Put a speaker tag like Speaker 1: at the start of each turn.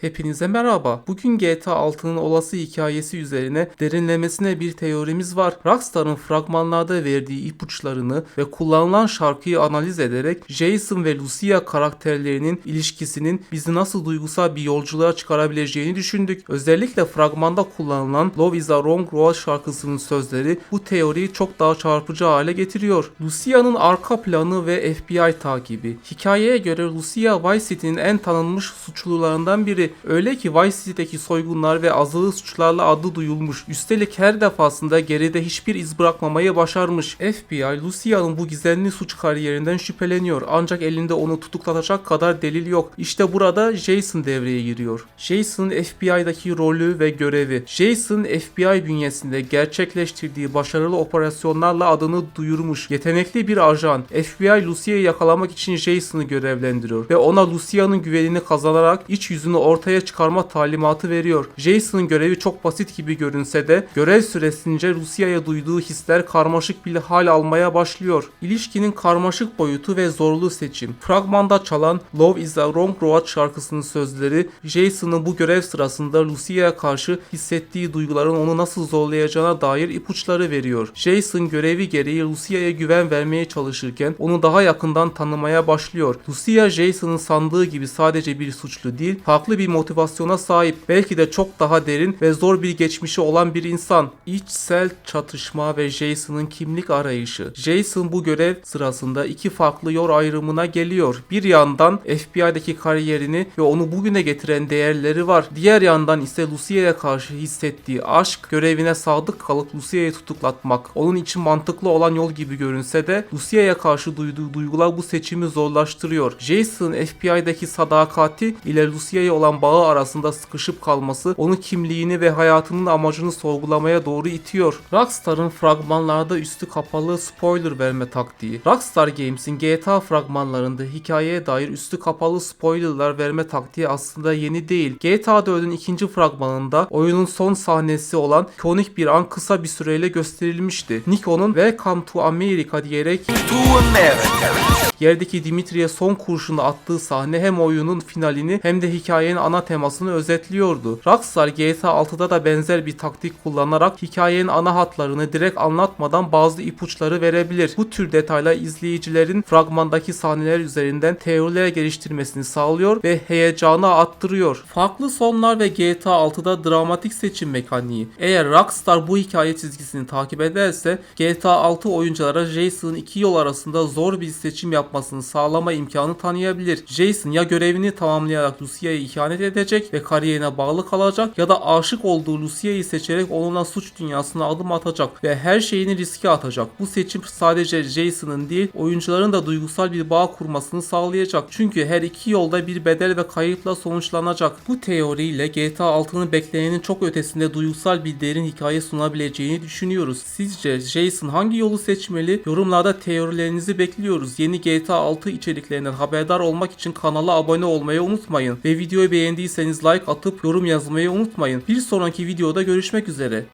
Speaker 1: Hepinize merhaba. Bugün GTA 6'nın olası hikayesi üzerine derinlemesine bir teorimiz var. Rockstar'ın fragmanlarda verdiği ipuçlarını ve kullanılan şarkıyı analiz ederek Jason ve Lucia karakterlerinin ilişkisinin bizi nasıl duygusal bir yolculuğa çıkarabileceğini düşündük. Özellikle fragmanda kullanılan Love is a Wrong Road şarkısının sözleri bu teoriyi çok daha çarpıcı hale getiriyor. Lucia'nın arka planı ve FBI takibi. Hikayeye göre Lucia Vice City'nin en tanınmış suçlularından biri. Öyle ki Vice City'deki soygunlar ve azılı suçlarla adı duyulmuş. Üstelik her defasında geride hiçbir iz bırakmamayı başarmış. FBI, Lucia'nın bu gizemli suç kariyerinden şüpheleniyor. Ancak elinde onu tutuklatacak kadar delil yok. İşte burada Jason devreye giriyor. Jason'ın FBI'daki rolü ve görevi. Jason FBI bünyesinde gerçekleştirdiği başarılı operasyonlarla adını duyurmuş. Yetenekli bir ajan. FBI Lucia'yı yakalamak için Jason'ı görevlendiriyor ve ona Lucia'nın güvenini kazanarak iç yüzünü ortaya çıkarma talimatı veriyor. Jason'ın görevi çok basit gibi görünse de görev süresince Lucia'ya duyduğu hisler karmaşık bir hal almaya başlıyor. İlişkinin karmaşık boyutu ve zorlu seçim. Fragmanda çalan Love is a Wrong Road şarkısının sözleri Jason'ın bu görev sırasında Lucia'ya karşı hissettiği duyguların onu nasıl zorlayacağına dair ipuçları veriyor. Jason görevi gereği Lucia'ya güven vermeye çalışırken onu daha yakından tanımaya başlıyor. Lucia Jason'ın sandığı gibi sadece bir suçlu değil, farklı bir motivasyona sahip, belki de çok daha derin ve zor bir geçmişi olan bir insan. İçsel çatışma ve Jason'ın kimlik arayışı. Jason bu görev sırasında iki farklı yol ayrımına geliyor. Bir yandan FBI'deki kariyerini ve onu bugüne getiren değerleri var. Diğer yandan ise Lucia'ya karşı hissettiği aşk, görevine sadık kalıp Lucia'yı tutuklatmak. Onun için mantıklı olan yol gibi görünse de Lucia'ya karşı duyduğu duygular bu seçimi zorlaştırıyor. Jason FBI'daki sadakati ile Lucia'ya olan bağı arasında sıkışıp kalması onu kimliğini ve hayatının amacını sorgulamaya doğru itiyor. Rockstar'ın fragmanlarda üstü kapalı spoiler verme taktiği. Rockstar Games'in GTA fragmanlarında hikayeye dair üstü kapalı spoilerlar verme taktiği aslında yeni değil. GTA 4'ün ikinci fragmanında oyunun son sahnesi olan ikonik bir an kısa bir süreyle gösterilmişti. Nico'nun Welcome to America diyerek
Speaker 2: to America.
Speaker 1: Yerdeki Dimitri'ye son kurşunu attığı sahne hem oyunun finalini hem de hikayenin ana temasını özetliyordu. Rockstar GTA 6'da da benzer bir taktik kullanarak hikayenin ana hatlarını direkt anlatmadan bazı ipuçları verebilir. Bu tür detaylar izleyicilerin fragmandaki sahneler üzerinden teoriler geliştirmesini sağlıyor ve heyecanı arttırıyor. Farklı sonlar ve GTA 6'da dramatik seçim mekaniği. Eğer Rockstar bu hikaye çizgisini takip ederse GTA 6 oyunculara Jason'ın iki yol arasında zor bir seçim yapmasını sağlama imkanı tanıyabilir. Jason ya görevini tamamlayarak Lucia'ya ihanet edecek ve kariyerine bağlı kalacak ya da aşık olduğu Lucia'yı seçerek onunla suç dünyasına adım atacak ve her şeyini riske atacak. Bu seçim sadece Jason'ın değil oyuncuların da duygusal bir bağ kurmasını sağlayacak. Çünkü her iki yolda bir bedel ve kayıpla sonuçlanacak. Bu teoriyle GTA 6'nın beklenenin çok ötesinde duygusal bir derin hikaye sunabileceğini düşünüyoruz. Sizce Jason hangi yolu seçmeli? Yorumlarda teorilerinizi bekliyoruz. Yeni GTA 6 içeriklerinden haberdar olmak için kanala abone olmayı unutmayın. Ve videoyu beğendiyseniz like atıp yorum yazmayı unutmayın. Bir sonraki videoda görüşmek üzere.